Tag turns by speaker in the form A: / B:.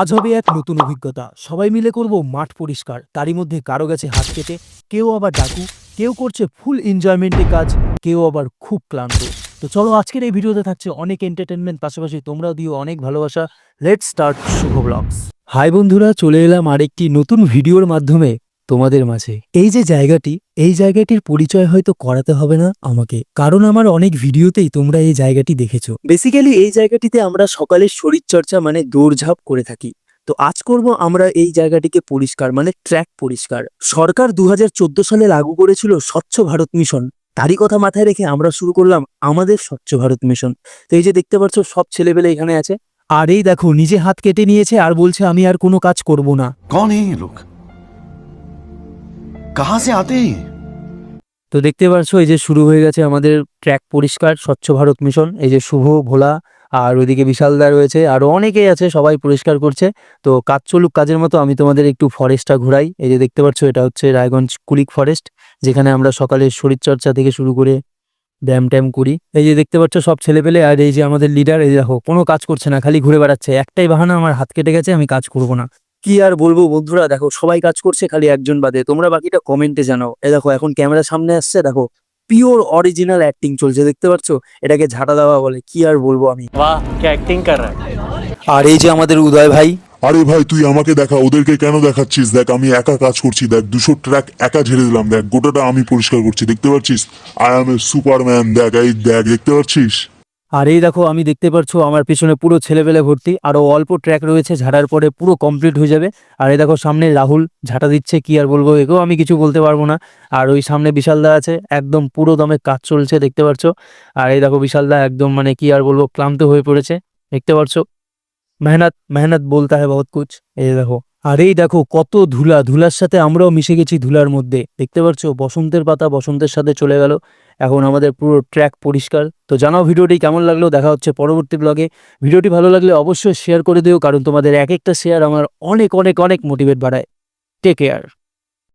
A: আজ হবে এক নতুন অভিজ্ঞতা। সবাই মিলে করব মাঠ পরিষ্কার। তারই মধ্যে কারও গেছে হাত কেটে কেউ আবার ডাকু, কেউ করছে ফুল এনজয়মেন্টের কাজ, কেউ আবার খুব ক্লান্ত। তো চলো আজকের এই ভিডিওতে থাকছে অনেক এন্টারটেনমেন্ট পাশাপাশি তোমরাও দিও অনেক ভালোবাসা। Let start Shubho blogs hi বন্ধুরা, চলে এলাম আরেকটি নতুন ভিডিওর মাধ্যমে। তোমাদের মাঝে। এই যে জায়গাটি, এই জায়গাটির পরিচয় হয়তো করাতে হবে না আমাকে। কারণ আমার অনেক ভিডিওতেই তোমরা এই জায়গাটি দেখেছ। বেসিক্যালি এই জায়গাটিতে আমরা সকালের শরীরচর্চা মানে দৌড়ঝাঁপ করে থাকি। তো আজ করব আমরা এই জায়গাটিকে পরিষ্কার মানে ট্র্যাক পরিষ্কার। সরকার দু হাজার চোদ্দ সালে লাগু করেছিল স্বচ্ছ ভারত মিশন। তারই কথা মাথায় রেখে আমরা শুরু করলাম আমাদের স্বচ্ছ ভারত মিশন। তো এই যে দেখতে পাচ্ছ, সব ছেলেবেলে এখানে আছে। আর এই দেখো, নিজে হাত কেটে নিয়েছে আর বলছে, আমি আর কোনো কাজ করব না।
B: কোন এই লোক? कहां से आते हैं ये?
A: তো দেখতে পাচ্ছ এই যে শুরু হয়ে গেছে আমাদের ট্র্যাক পরিষ্কার স্বচ্ছ ভারত মিশন এই যে শুভ ভোলা আর ওইদিকে বিশালদা রয়েছে আরও অনেকেই আছে সবাই পরিষ্কার করছে তো কাজ চলুক কাজের মতো আমি তোমাদের একটু ফরেস্টটা ঘোরাই এই যে দেখতে পাচ্ছ এটা হচ্ছে রায়গঞ্জ কুলিক ফরেস্ট যেখানে আমরা সকালে শরীরচর্চা থেকে শুরু করে ব্যায়াম ট্যাম করি এই যে দেখতে পাচ্ছ সব ছেলেপেলে আর এই যে আমাদের লিডার এই দেখো কোনো কাজ করছে না খালি ঘুরে বেড়াচ্ছে একটাই বাহানা আমার হাত কেটে গেছে আমি কাজ করব না কি আর বলব বন্ধুরা? দেখো সবাই কাজ করছে খালি একজন বাদে। তোমরা বাকিটা কমেন্টে জানাও। এ দেখো এখন ক্যামেরা সামনে আসছে দেখো পিওর অরিজিনাল অ্যাক্টিং চলছে দেখতে পাচ্ছ? এটাকে ঝাটা দেওয়া বলে কি আর বলব আমি?
C: বাহ অ্যাক্টিং কর
A: আর এই যে আমাদের উদয় ভাই।
D: আরে ভাই তুই আমাকে দেখা ওদেরকে কেন দেখাচ্ছিস? দেখ আমি একা কাজ করছি দেখ দুশো ট্র্যাক একা ঝেড়ে দিলাম দেখ গোটাটা আমি পরিষ্কার করছি দেখতে পাচ্ছিস? আই এম এ সুপারম্যান দেখ এই দেখ দেখতে পাচ্ছিস?
A: আর এই দেখো, আমি দেখতে পাচ্ছ আমার পিছনে পুরো ছেলেবেলে ভর্তি, আরও অল্প ট্র্যাক রয়েছে, ঝাড়ার পরে পুরো কমপ্লিট হয়ে যাবে। আর এই দেখো, সামনে রাহুল ঝাঁটা দিচ্ছে, কি আর বলব, একেও আমি কিছু বলতে পারব না। আর ওই সামনে বিশালদা আছে, একদম পুরো দমে কাজ চলছে, দেখতে পাচ্ছ আর এই দেখো, বিশালদা একদম মানে কি আর বলব, ক্লান্ত হয়ে পড়েছে, দেখতে পাচ্ছ মেহনত মেহনত বলতা হয় বহুত কুছ, এই দেখো। আর এই দেখো কত ধুলা, ধুলার সাথে আমরাও মিশে গেছি ধুলার মধ্যে। দেখতে পাচ্ছ, বসন্তের পাতা বসন্তের সাথে চলে গেল। এখন আমাদের পুরো ট্র্যাক পরিষ্কার। তো জানাও ভিডিওটি কেমন লাগল, দেখা হচ্ছে পরবর্তী ব্লগে ভিডিওটি ভালো লাগলে অবশ্যই শেয়ার করে দিও, কারণ তোমাদের এক একটা শেয়ার আমার অনেক অনেক অনেক মোটিভেট বাড়ায়। Take care